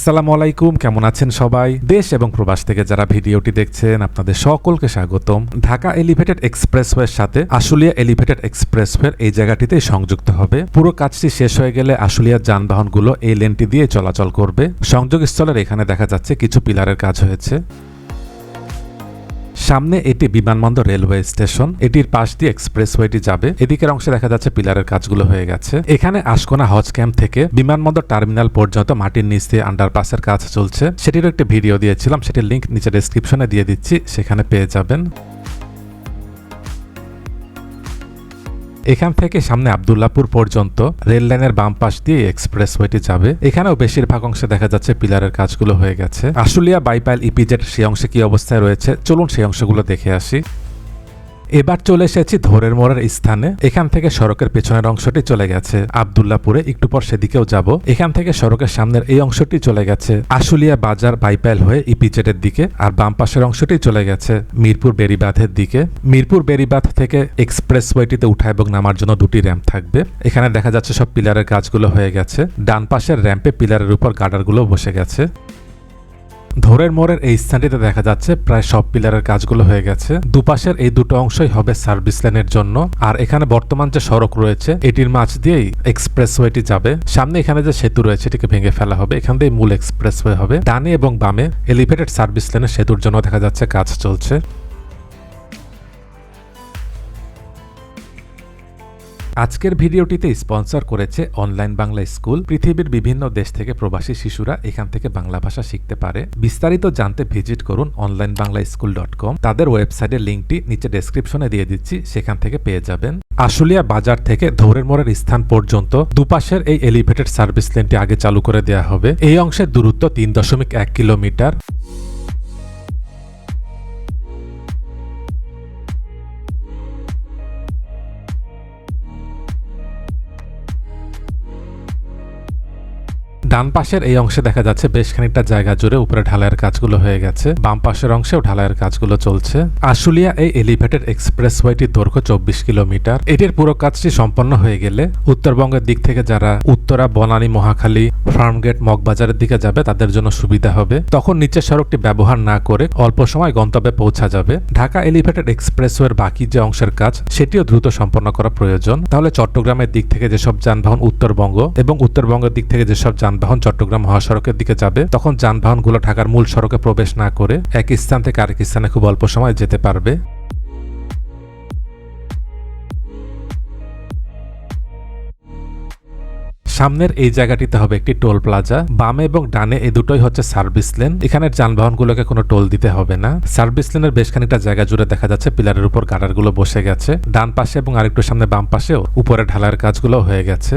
আসসালামু আলাইকুম, কেমন আছেন সবাই? দেশ এবং প্রবাস থেকে যারা ভিডিওটি দেখছেন, আপনাদের সকলকে স্বাগতম। ঢাকা এলিভেটেড এক্সপ্রেস এক্সপ্রেসওয়ের সাথে আশুলিয়া এলিভেটেড এক্সপ্রেস এক্সপ্রেসওয়ের এই জায়গাটিতে সংযুক্ত হবে। পুরো কাজটি শেষ হয়ে গেলে আশুলিয়ার যানবাহনগুলো এই লেনটি দিয়ে চলাচল করবে। সংযোগস্থলের এখানে দেখা যাচ্ছে কিছু পিলারের কাজ হয়েছে। সামনে এটি বিমানবন্দর রেলওয়ে স্টেশন। এটির পাশ দিয়ে এক্সপ্রেসওয়েটি যাবে। এদিকের অংশে দেখা যাচ্ছে পিলারের কাজগুলো হয়ে গেছে। এখানে আশকোনা হজ ক্যাম্প থেকে বিমানবন্দর টার্মিনাল পর্যন্ত মাটির নিচ দিয়ে আন্ডারপাসের কাজ চলছে। সেটিরও একটি ভিডিও দিয়েছিলাম। সেটির লিঙ্ক নিচে ডেসক্রিপশনে দিয়ে দিচ্ছি। সেখানে পেয়ে যাবেন। এখান থেকে সামনে আবদুল্লাপুর পর্যন্ত রেল লাইনের বাম পাশ দিয়ে এক্সপ্রেসওয়েটি যাবে। এখানেও বেশিরভাগ অংশে দেখা যাচ্ছে পিলারের কাজগুলো হয়ে গেছে। আশুলিয়া বাইপাইল ইপিজেড সেই অংশে কি অবস্থায় রয়েছে? চলুন সেই অংশগুলো দেখে আসি। এবার চলে এসেছি ধরের মোড়ের স্থানে। এখান থেকে সড়কের পেছনের অংশটি চলে গেছে। আবদুল্লাপুরে একটু পর সেদিকেও যাব। এখান থেকে সড়কের সামনের এই অংশটি চলে গেছে। আশুলিয়া বাজার বাইপাইল হয়ে ইপিজেডের দিকে আর বাম পাশের অংশটি চলে গেছে মিরপুর বেরিবাঁধের দিকে। মিরপুর বেরিবাঁধ থেকে এক্সপ্রেসওয়েটিতে উঠা এবং নামার জন্য দুটি র্যাম্প থাকবে। এখানে দেখা যাচ্ছে সব পিলারের কাজগুলো হয়ে গেছে। ডান পাশের র্যাম্পে পিলারের উপর গার্ডারগুলো বসে গেছে। ধরের মোড়ের এই স্থানটিতে দেখা যাচ্ছে প্রায় সব পিলারের কাজগুলো হয়ে গেছে। দুপাশের এই দুটো অংশই হবে সার্ভিস লেনের জন্য। আর এখানে বর্তমান যে সড়ক রয়েছে, এটির মাছ দিয়েই এক্সপ্রেসওয়েটি যাবে। সামনে এখানে যে সেতু রয়েছে, এটিকে ভেঙে ফেলা হবে। এখান দিয়ে মূল এক্সপ্রেসওয়ে হবে। ডানে এবং বামে এলিভেটেড সার্ভিস লাইনের সেতুর জন্য দেখা যাচ্ছে কাজ চলছে। আজকের ভিডিওটিতে স্পন্সর করেছে অনলাইন বাংলা স্কুল, পৃথিবীর বিভিন্ন দেশ থেকে প্রবাসী শিশুরা এখান থেকে বাংলা ভাষা শিখতে পারে। বিস্তারিত জানতে ভিজিট করুন online Bangla school dot com. তাদের ওয়েবসাইটের লিঙ্কটি নিচে ডেসক্রিপশনে দিয়ে দিচ্ছি, সেখান থেকে পেয়ে যাবেন। আশুলিয়া বাজার থেকে ধৌরের মোড়ের স্থান পর্যন্ত দুপাশের এই এলিভেটেড সার্ভিস লেনটি আগে চালু করে দেওয়া হবে। এই অংশের দূরত্ব তিন দশমিক এক কিলোমিটার। ডান পাশের এই অংশে দেখা যাচ্ছে বেশ খানিকটা জায়গা জুড়ে উপরে ঢালাইয়ের কাজগুলো হয়ে গেছে। বাম পাশের অংশেও ঢালাইয়ের কাজগুলো চলছে। আশুলিয়া এই এলিভেটেড এক্সপ্রেসওয়েটির দৈর্ঘ্য চব্বিশ কিলোমিটার। এটির পুরো কাজটি সম্পন্ন হয়ে গেলে উত্তরবঙ্গের দিক থেকে যারা উত্তরা, বনানী, মহাখালী, ফার্মগেট, মগবাজারের দিকে যাবে তাদের জন্য সুবিধা হবে। তখন নিচের সড়কটি ব্যবহার না করে অল্প সময় গন্তব্যে পৌঁছা যাবে। ঢাকা এলিভেটেড এক্সপ্রেসওয়ের বাকি যে অংশের কাজ, সেটিও দ্রুত সম্পন্ন করা প্রয়োজন। তাহলে চট্টগ্রামের দিক থেকে যেসব যানবাহন উত্তরবঙ্গ এবং উত্তরবঙ্গের দিক থেকে যেসব যানবাহন চট্টগ্রাম মহাসড়কের দিকে যাবে, তখন যানবাহনগুলো ঢাকার মূল সড়কে প্রবেশ না করে এক স্থান থেকে আরেক স্থানে খুব অল্প সময় যেতে পারবে। সামনের এই জায়গাটিতে হবে একটি টোল প্লাজা। বামে এবং ডানে এই দুটোই হচ্ছে সার্ভিস লেন। এখানের যানবাহনগুলোকে কোনো টোল দিতে হবে না। সার্ভিস লেনের বেশ খানিকটা জায়গা জুড়ে দেখা যাচ্ছে পিলারের উপর গার্ডারগুলো বসে গেছে। ডান পাশে এবং আরেকটু সামনে বাম পাশেও উপরে ঢালার কাজগুলো হয়ে গেছে।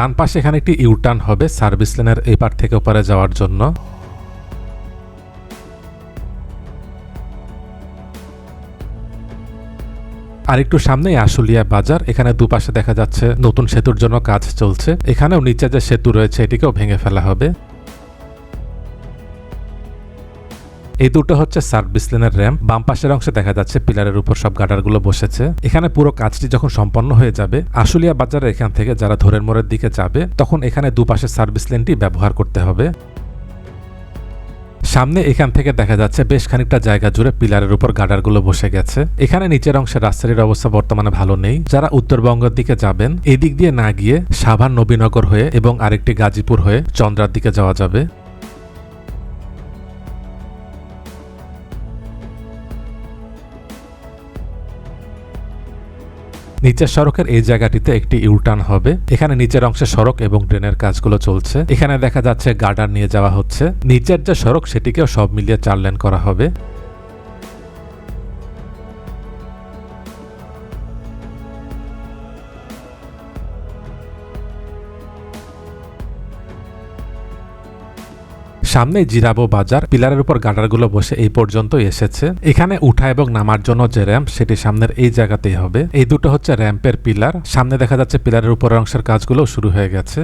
ডান পাশে এখানে একটি ইউটার্ন হবে সার্ভিস লেনের এপার থেকে ওপারে যাওয়ার জন্য। আর একটু সামনেই আশুলিয়া বাজার, এখানে দুপাশে দেখা যাচ্ছে নতুন সেতুর জন্য কাজ চলছে। এখানেও নিচে যে সেতু রয়েছে, এটিকেও ভেঙে ফেলা হবে। এই দুটো হচ্ছে সার্ভিস লেনের র্যাম্প বাম পাশের অংশে দেখা যাচ্ছে পিলারের উপর সব গার্ডারগুলো বসেছে। এখানে পুরো কাজটি যখন সম্পন্ন হয়ে যাবে, আশুলিয়া বাজারে এখান থেকে যারা ধরের মোড়ের দিকে যাবে, তখন এখানে দুপাশে সার্ভিস লেনটি ব্যবহার করতে হবে। সামনে এখান থেকে দেখা যাচ্ছে বেশ খানিকটা জায়গা জুড়ে পিলারের উপর গার্ডারগুলো বসে গেছে। এখানে নিচের অংশে রাস্তাটির অবস্থা বর্তমানে ভালো নেই। যারা উত্তরবঙ্গের দিকে যাবেন, এদিক দিয়ে না গিয়ে সাভার নবীনগর হয়ে এবং আরেকটি গাজীপুর হয়ে চন্দ্রার দিকে যাওয়া যাবে। নিচের সড়কের এই জায়গাটিতে একটি ইউটার্ন হবে। এখানে নিচের অংশে সড়ক এবং ড্রেনের কাজগুলো চলছে। এখানে দেখা যাচ্ছে গার্ডার নিয়ে যাওয়া হচ্ছে। নিচের যে সড়ক, সেটিকেও সব মিলিয়ে চার লেন করা হবে। সামনে জিরাবো বাজার, পিলারের উপর গার্ডারগুলো বসে এই পর্যন্ত এসেছে। এখানে উঠা এবং নামার জন্য যে র্যাম্প, সেটি সামনের এই জায়গাতেই হবে। এই দুটো হচ্ছে র্যাম্পের পিলার। সামনে দেখা যাচ্ছে পিলারের উপরের অংশের কাজগুলো শুরু হয়ে গেছে।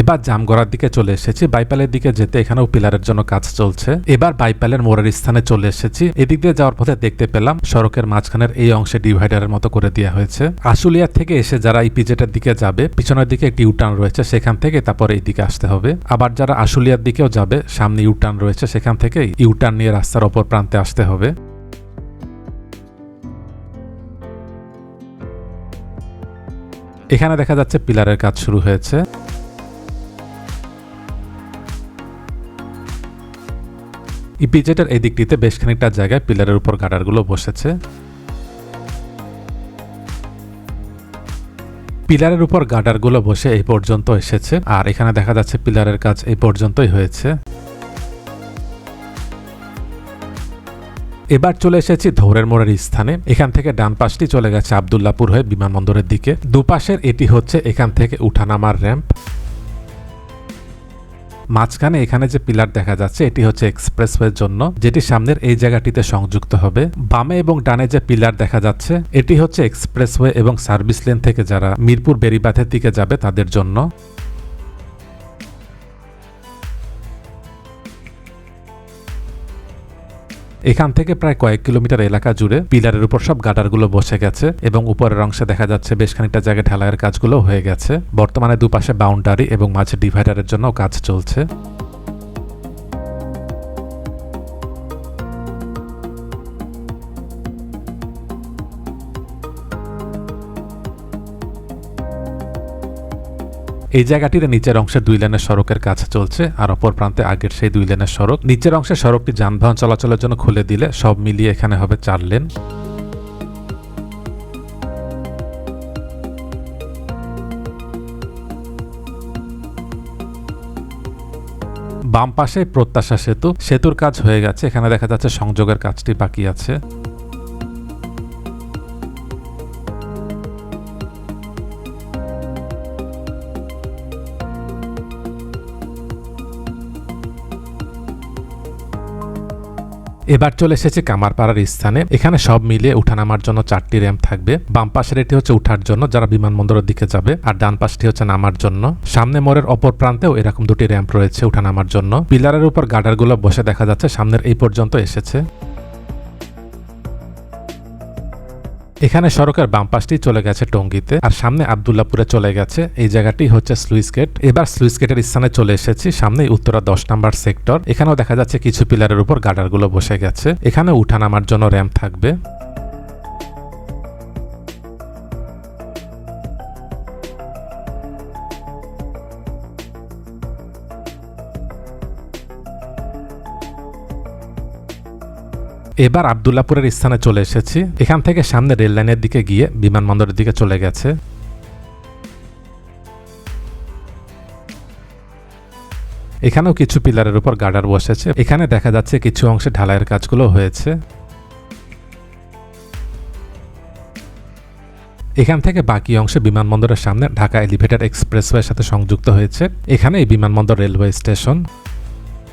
এবার জামগড়ার দিকে চলে এসেছি, বাইপালের দিকে যেতে এখানেও পিলারের জন্য কাজ চলছে। এবার বাইপালের মোড়ের স্থানে চলে এসেছি, এদিক দিয়ে যাওয়ার পথে দেখতে পেলাম সড়কের মাঝখানের এই অংশে ডিভাইডারের মতো করে দেওয়া হয়েছে। আশুলিয়া থেকে এসে যারা ইপিজেটের দিকে যাবে, পিছনের দিকে একটি ইউটার্ন রয়েছে, সেখান থেকে তারপরে এই দিকে আসতে হবে। আবার যারা আশুলিয়ার দিকেও যাবে, সামনে ইউটার্ন রয়েছে, সেখান থেকে ইউটার্ন নিয়ে রাস্তার অপর প্রান্তে আসতে হবে। এখানে দেখা যাচ্ছে পিলারের কাজ শুরু হয়েছে। ইপিজেটের এই দিকটিতে বেশ খানিকটা জায়গায় পিলারের উপর গার্ডারগুলো বসেছে। পিলারের উপর গার্ডারগুলো বসে এই পর্যন্ত এসেছে, আর এখানে দেখা যাচ্ছে পিলারের কাজ এই পর্যন্তই হয়েছে। এবার চলে এসেছি ধৌরের মোড়ের স্থানে। এখান থেকে ডান পাশটি চলে গেছে আবদুল্লাপুর হয়ে বিমানবন্দরের দিকে। দুপাশের এটি হচ্ছে এখান থেকে উঠানামার র্যাম্প। মাঝখানে এখানে যে পিলার দেখা যাচ্ছে, এটি হচ্ছে এক্সপ্রেসওয়ের জন্য, যেটি সামনের এই জায়গাটিতে সংযুক্ত হবে। বামে এবং ডানে যে পিলার দেখা যাচ্ছে, এটি হচ্ছে এক্সপ্রেসওয়ে এবং সার্ভিস লেন থেকে যারা মিরপুর বেরিবাথের দিকে যাবে তাদের জন্য। এখান থেকে প্রায় কয়েক কিলোমিটার এলাকা জুড়ে পিলারের উপর সব গাডারগুলো বসে গেছে এবং উপরের অংশে দেখা যাচ্ছে বেশ খানিকটা জায়গায় ঢালাইয়ের কাজগুলো হয়ে গেছে। বর্তমানে দুপাশে বাউন্ডারি এবং মাঝে ডিভাইডারের জন্য কাজ চলছে। এই জায়গাটির নিচের অংশে দুই লেনের সড়কের কাজ চলছে আর অপর প্রান্তে আগের সেই দুই লেনের সড়ক। নিচের অংশে সড়কটি যানবাহন চলাচলের জন্য খুলে দিলে সব মিলিয়ে এখানে হবে চার লেন। বাম পাশে প্রত্যাশা সেতু। সেতুর কাজ হয়ে গেছে, এখানে দেখা যাচ্ছে সংযোগের কাজটি বাকি আছে। এবার চলে এসেছে কামারপাড়ার স্থানে। এখানে সব মিলিয়ে উঠানামার জন্য চারটি র্যাম্প থাকবে। বাম পাশের এটি হচ্ছে উঠার জন্য, যারা বিমানবন্দরের দিকে যাবে, আর ডান পাশটি হচ্ছে নামার জন্য। সামনে মোড়ের অপর প্রান্তেও এরকম দুটি র্যাম্প রয়েছে উঠানামার জন্য। পিলারের উপর গার্ডারগুলো বসে দেখা যাচ্ছে, সামনের এই পর্যন্ত এসেছে। এখানে সড়কের বাম পাশটি চলে গেছে টঙ্গিতে, আর সামনে আবদুল্লাপুরে চলে গেছে। এই জায়গাটি হচ্ছে স্লুইস গেট। এবার স্লুইস গেটের স্থানে চলে এসেছি সামনে উত্তরা দশ নাম্বার সেক্টর। এখানেও দেখা যাচ্ছে কিছু পিলারের উপর গার্ডারগুলো বসে গেছে। এখানে উঠা নামার জন্য র্যাম্প থাকবে। এবার আবদুল্লাপুরের স্থানে চলে এসেছি। এখান থেকে সামনে রেল লাইনের দিকে গিয়ে বিমানবন্দরের দিকে চলে গেছে। এখানেও কিছু পিলারের উপর গার্ডার বসেছে। এখানে দেখা যাচ্ছে কিছু অংশে ঢালাইয়ের কাজগুলো হয়েছে। এখান থেকে বাকি অংশে বিমানবন্দরের সামনে ঢাকা এলিভেটেড এক্সপ্রেসওয়ের সাথে সংযুক্ত হয়েছে। এখানে এই বিমানবন্দর রেলওয়ে স্টেশন।